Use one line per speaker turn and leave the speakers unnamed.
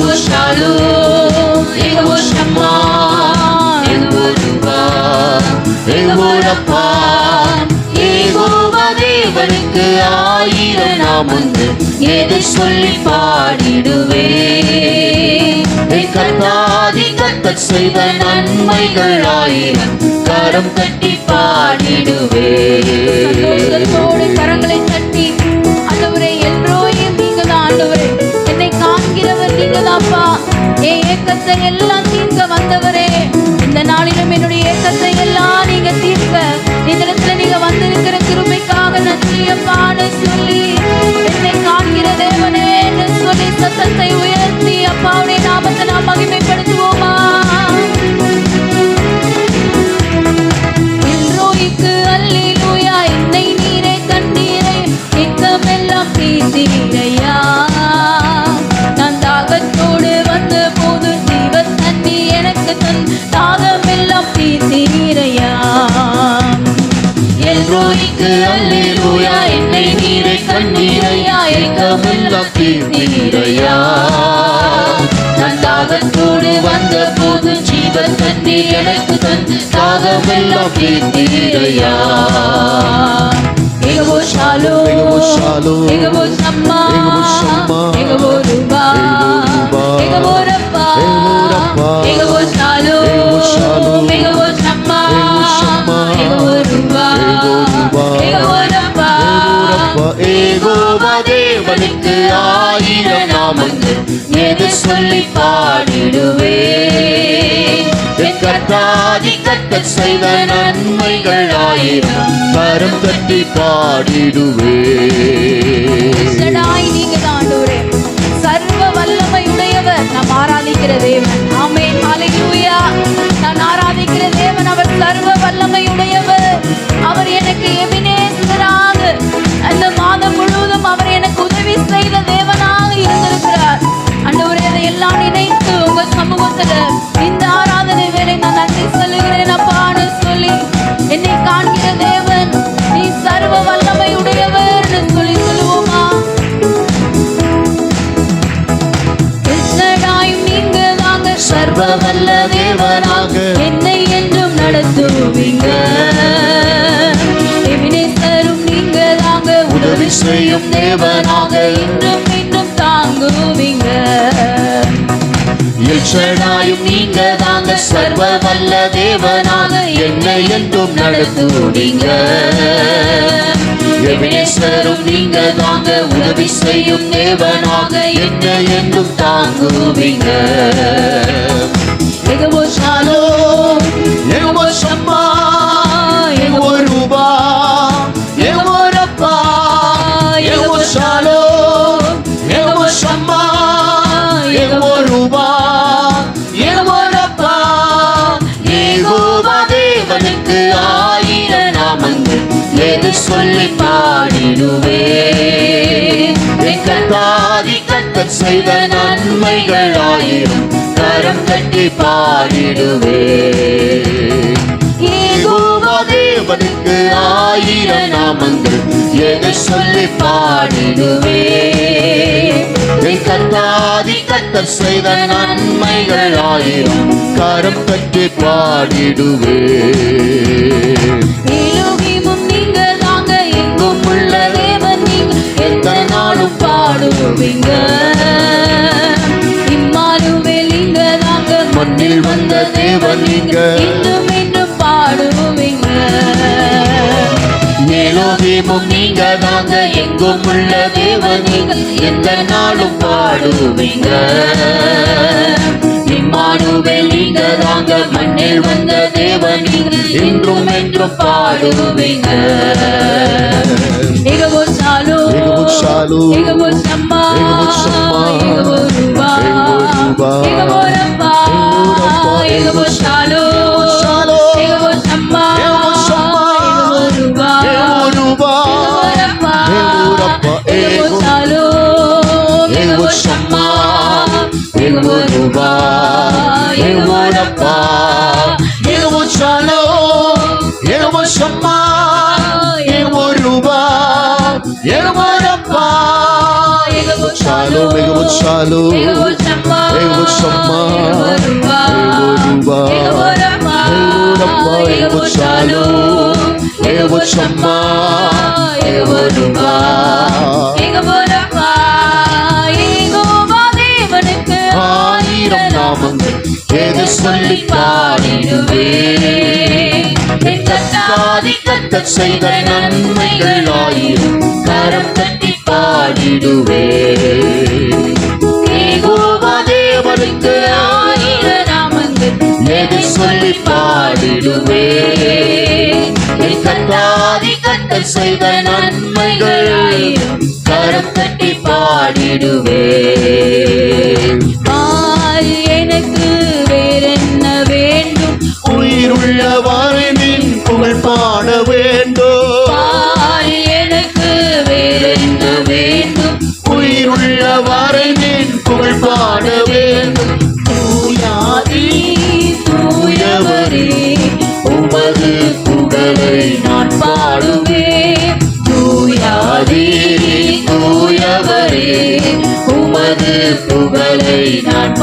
ఎగవస్తాడు ఎగవస్తమ్మా ఎగవరువా ఎగవరప్పా தேவனுக்கு ஆயிரம் நாம் உண்டு எது சொல்லி பாடிடுவே கண்ணாதி கத்த செய்த நன்மைகள் ஆயிரம் கரம் கட்டி பாடிடுவே
கரங்களை தட்டி ஏக்கத்தை எல்லாம் தீர்க்க வந்தவரே. இந்த நாளிலும் என்னுடைய ஏக்கத்தை எல்லாம் நீங்க தீர்க்க. இந்த நீங்க வந்திருக்கிற கிருபைக்காக பாட சொல்லி என்னை காண்கிற தேவனே சொல்லி சத்தத்தை உயர்த்தி அப்பாவுடைய நாமத்தை நாம் மகிமைப்படுத்துவோமா? எல்ரோய்க்கு அல்லேலூயா என்னை நீரே கண்டீரே எக்கமெல்லாம் தீர்த்தீரையா
நீரை கண்ணீரையா தீர்த்தீரையா நான் தாகத்தோடு வந்த போது ஜீவ தண்ணீர் எனக்கு தந்து. தாகமெல்லாம் தீர்த்தீரையா தேவனுக்கு ஆயிரம் நாமங்கள் எது சொல்லி பாடிடுவே என் கர்த்தாதி கர்த்தர் செய்த நன்மைகள் ஆயிரம் கரம் தட்டி பாடிடுவே
சடாய் நீங்க தான் சர்வ வல்லமை உடையவர் நாம் ஆராதிக்கிற தேவன். ஆமென். ஹalleluya. நான் ஆராதிக்கிற தேவன். அவர் சர்வ வல்லமை உடையவர் செய்யும் தேவனாக இன்றும் இன்னும் தாங்குவீங்க.
எல்ஷடாயும் நீங்க தாங்க சர்வ வல்ல தேவனாக என்னை என்றும் நடத்துவீங்க. எபினேசரும் நீங்க தாங்க உதவி செய்யும் தேவனாக என்னை என்றும் தாங்குவீங்க. சொல்லி பாடிடுவே என் கர்த்தாதி செய்த நன்மைகள் ஆயிரம் கரம் கட்டி பாடிடுவே ஏகோவா தேவனுக்கு ஆயிரம் நாமங்கள் எதை சொல்லி பாடிடுவே கத்தாதி கத்தர் செய்த நன்மைகள் ஆயிரம் கரம் கட்டி பாடிடுவே
எந்த நாளும் பாடுவீங்க இம்மானுவேல் நீங்க தாங்க மண்ணில் வந்த தேவன் நீங்க இன்னும் இன்னும் பாடுவீங்க
மேலோகீமும் நீங்க தாங்க எங்கும் உள்ள தேவன் நீங்கள் எந்த நாளும் பாடுவீங்க இம்மானுவேல் நீங்க தாங்க மண்ணில் வந்த தேவன் நீங்கள் என்றும் என்றும் பாடுவீங்க
సాక్ష్యాలు చాలో
ఏమో షమ్మా ఏమో రూబా
ఏమో
யெகோவா யெகோவா தேவனுக்கு
ஆயிரம் நாமங்கள் எது சொல்லி
பாடிடுவே என் கத்தாதி
கத்தர் செய்த நன்மைகள் ஆயிரம். கரம் தட்டி பாடிடுவே. யெகோவா தேவனுக்கு
ஆயிர நாமங்கள்
எது சொல்லி பாடிடுவே. என் கத்தாதி கத்தர் செய்த நன்மைகள் கரம் கட்டி பாடிடுவே.
எனக்கு வேறென்ன வேண்டும்?
உயிருள்ளவரை நின் புகழ் பாட வேண்டும். தூயாதி
தூயவரே
உமது புகழை நான்
பாடுவேன்
தூயாதி தூயவரே உமது புகழை நான்